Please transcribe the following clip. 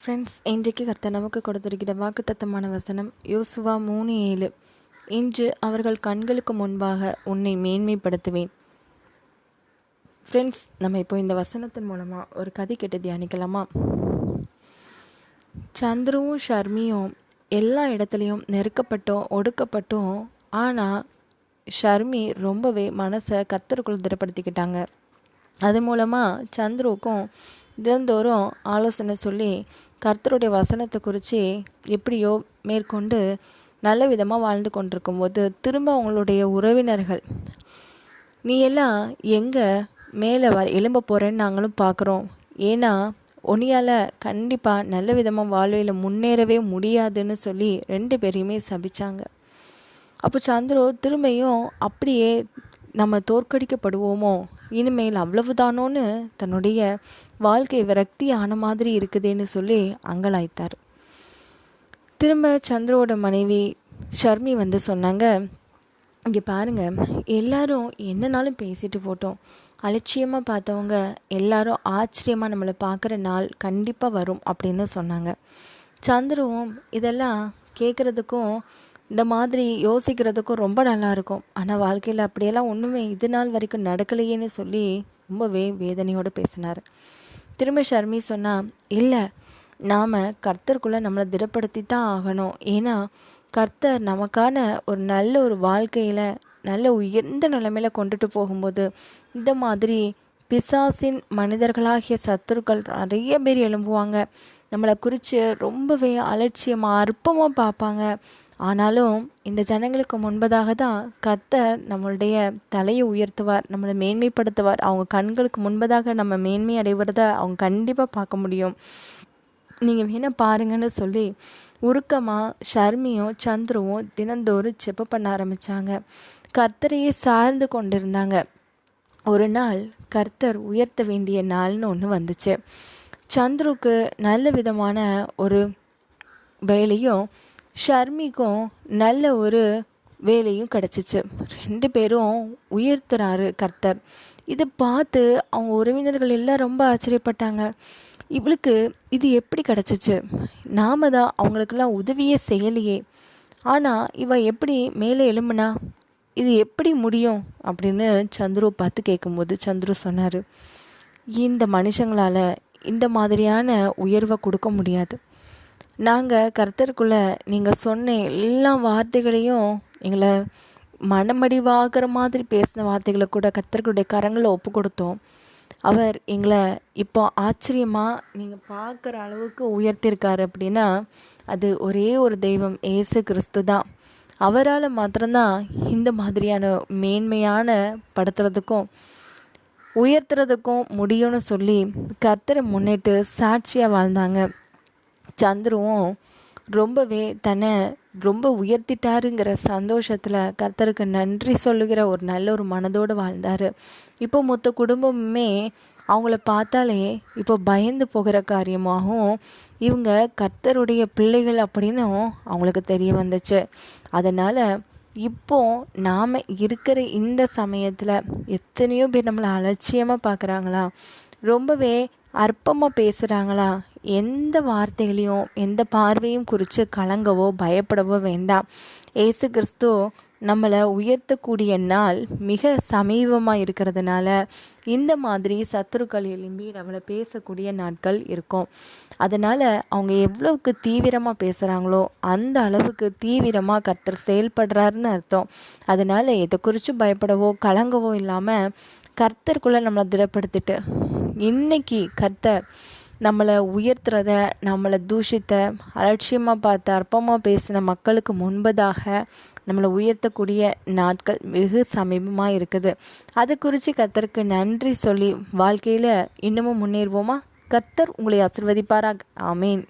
Friends இன்றைக்கு கர்த்தர் நமக்கு கொடுத்திருக்கிற வாக்குத்தத்தமான வசனம் யோசுவா மூணு ஏழு. இன்று அவர்கள் கண்களுக்கு முன்பாக உன்னை மேன்மைப்படுத்துவேன். ஃப்ரெண்ட்ஸ் நம்ம இப்போ இந்த வசனத்தின் மூலமாக ஒரு கதை கேட்டு தியானிக்கலாமா? சந்துருவும் ஷர்மியும் எல்லா இடத்துலையும் நெருக்கப்பட்டோம் ஒடுக்கப்பட்டோம் ஆனால் ஷர்மி ரொம்பவே மனசை கத்தருக்குள் திடப்படுத்திக்கிட்டாங்க. அது மூலமாக சந்துருவுக்கும் தினந்தோறும் ஆலோசனை சொல்லி கர்த்தருடைய வசனத்தை குறித்து எப்படியோ மேற்கொண்டு நல்ல விதமாக வாழ்ந்து கொண்டிருக்கும்போது திரும்ப அவங்களுடைய உறவினர்கள் நீ எல்லாம் எங்கே மேலே வ எலும்ப போகிறேன்னு நாங்களும் பார்க்குறோம் ஏன்னா உனியால் கண்டிப்பாக நல்ல விதமாக வாழ்வையில் முன்னேறவே முடியாதுன்னு சொல்லி ரெண்டு பேரையுமே சபிச்சாங்க. அப்போ சந்திரோ திரும்பியும் அப்படியே நம்ம தோற்கடிக்கப்படுவோமோ இனிமேல் அவ்வளவுதானோன்னு தன்னுடைய வாழ்க்கை விரக்தி ஆன மாதிரி இருக்குதுன்னு சொல்லி அங்கலாய்த்தார். திரும்ப சந்திரோட மனைவி ஷர்மி வந்து சொன்னாங்க இங்கே பாருங்கள் எல்லாரும் என்னனாலும் பேசிட்டு போட்டோம். அலட்சியமாக பார்த்தவங்க எல்லாரும் ஆச்சரியமாக நம்மளை பார்க்குற நாள் கண்டிப்பாக வரும் அப்படின்னு சொன்னாங்க. சந்திரவும் இதெல்லாம் கேட்குறதுக்கும் இந்த மாதிரி யோசிக்கிறதுக்கும் ரொம்ப நல்லாயிருக்கும். ஆனால் வாழ்க்கையில் அப்படியெல்லாம் ஒன்றுமே இது நாள் வரைக்கும் நடக்கலையேன்னு சொல்லி ரொம்பவே வேதனையோடு பேசினார். திரும்ப ஷர்மி சொன்னால் இல்லை நாம் கர்த்தருக்குள்ளே நம்மளை திடப்படுத்தி தான் ஆகணும். ஏன்னா கர்த்தர் நமக்கான ஒரு நல்ல ஒரு வாழ்க்கையில் நல்ல உயர்ந்த நிலைமையில் கொண்டுட்டு போகும்போது இந்த மாதிரி பிசாசின் மனிதர்களாகிய சத்துருக்கள் நிறைய பேர் எழும்புவாங்க. நம்மளை குறித்து ரொம்பவே அலட்சியமாக அற்பமாக பார்ப்பாங்க. ஆனாலும் இந்த ஜனங்களுக்கு முன்பதாக தான் கர்த்தர் நம்மளுடைய தலையை உயர்த்துவார் நம்மளை மேன்மைப்படுத்துவார். அவங்க கண்களுக்கு முன்பதாக நம்ம மேன்மை அடைவதை அவங்க கண்டிப்பாக பார்க்க முடியும். நீங்கள் வேணால் பாருங்கன்னு சொல்லி உருக்கமாக ஷர்மியும் சந்துருவும் தினந்தோறும் செப்பு பண்ண ஆரம்பித்தாங்க கர்த்தரையே சார்ந்து கொண்டிருந்தாங்க. ஒரு நாள் கர்த்தர் உயர்த்த வேண்டிய நாள்னு ஒன்று வந்துச்சு. சந்துருக்கு நல்ல விதமான ஒரு வேலையும் ஷர்மிக்கும் நல்ல ஒரு வேலையும் கிடச்சிச்சு. ரெண்டு பேரும் உயர்த்துறாரு கர்த்தர். இதை பார்த்து அவங்க உறவினர்கள் எல்லாம் ரொம்ப ஆச்சரியப்பட்டாங்க. இவளுக்கு இது எப்படி கிடச்சிச்சு? நாம தான் அவங்களுக்கெல்லாம் உதவியே செய்யலையே. ஆனால் இவ எப்படி மேலே எழும்புனா? இது எப்படி முடியும் அப்படின்னு சந்துரு பார்த்து கேட்கும்போது சந்துரு சொன்னார் இந்த மனுஷங்களால் இந்த மாதிரியான உயர்வை கொடுக்க முடியாது. நாங்கள் கர்த்தருக்குள்ளே நீங்கள் சொன்ன எல்லா வார்த்தைகளையும் எங்களை மனமடிவாகிற மாதிரி பேசின வார்த்தைகளை கூட கர்த்தர்களுடைய கரங்களை ஒப்பு கொடுத்தோம். அவர் எங்களை இப்போ ஆச்சரியமாக நீங்கள் பார்க்குற அளவுக்கு உயர்த்திருக்காரு அப்படின்னா அது ஒரே ஒரு தெய்வம் ஏசு கிறிஸ்து தான். அவரால் மாத்திரம்தான் இந்த மாதிரியான மேன்மையான படுத்துறதுக்கும் உயர்த்துறதுக்கும் முடியும்னு சொல்லி கர்த்தரை முன்னிட்டு சாட்சியாக வாழ்ந்தாங்க. சந்துருவும் ரொம்பவே தன்னை ரொம்ப உயர்த்திட்டாருங்கிற சந்தோஷத்தில் கர்த்தருக்கு நன்றி சொல்லுகிற ஒரு நல்ல ஒரு மனதோடு வாழ்ந்தார். இப்போ மொத்த குடும்பமுமே அவங்கள பார்த்தாலே இப்போ பயந்து போகிற காரியமாகவும் இவங்க கர்த்தருடைய பிள்ளைகள் அப்படின்னும் அவங்களுக்கு தெரிய வந்துச்சு. அதனால் இப்போ நாம் இருக்கிற இந்த சமயத்தில் எத்தனையோ பேர் நம்மளை அலட்சியமாக பார்க்குறாங்களா? ரொம்பவே அற்பமாக பேசுகிறாங்களா எந்த வார்த்தைகளையும் எந்த பார்வையும் குறித்து கலங்கவோ பயப்படவோ வேண்டாம். ஏசு கிறிஸ்து நம்மளை உயர்த்தக்கூடிய நாள் மிக சமீபமாக இருக்கிறதுனால இந்த மாதிரி சத்துருக்கள் எழும்பி நம்மளை பேசக்கூடிய நாட்கள் இருக்கும். அதனால் அவங்க எவ்வளவுக்கு தீவிரமாக பேசுகிறாங்களோ அந்த அளவுக்கு தீவிரமாக கர்த்தர் செயல்படுறாருன்னு அர்த்தம். அதனால் எதை குறித்தும் பயப்படவோ கலங்கவோ இல்லாமல் கர்த்தருக்குள்ளே நம்மளை திடப்படுத்திட்டு இன்னைக்கு கர்த்தர் நம்மளை உயர்த்துறத நம்மளை தூஷித்த அலட்சியமாக பார்த்த அற்பமாக பேசின மக்களுக்கு முன்பதாக நம்மளை உயர்த்தக்கூடிய நாட்கள் வெகு சமீபமாக இருக்குது. அது குறித்து கர்த்தருக்கு நன்றி சொல்லி வாழ்க்கையில் இன்னமும் முன்னேறுவோமா? கர்த்தர் உங்களை ஆசிர்வதிப்பாராக. ஆமீன்.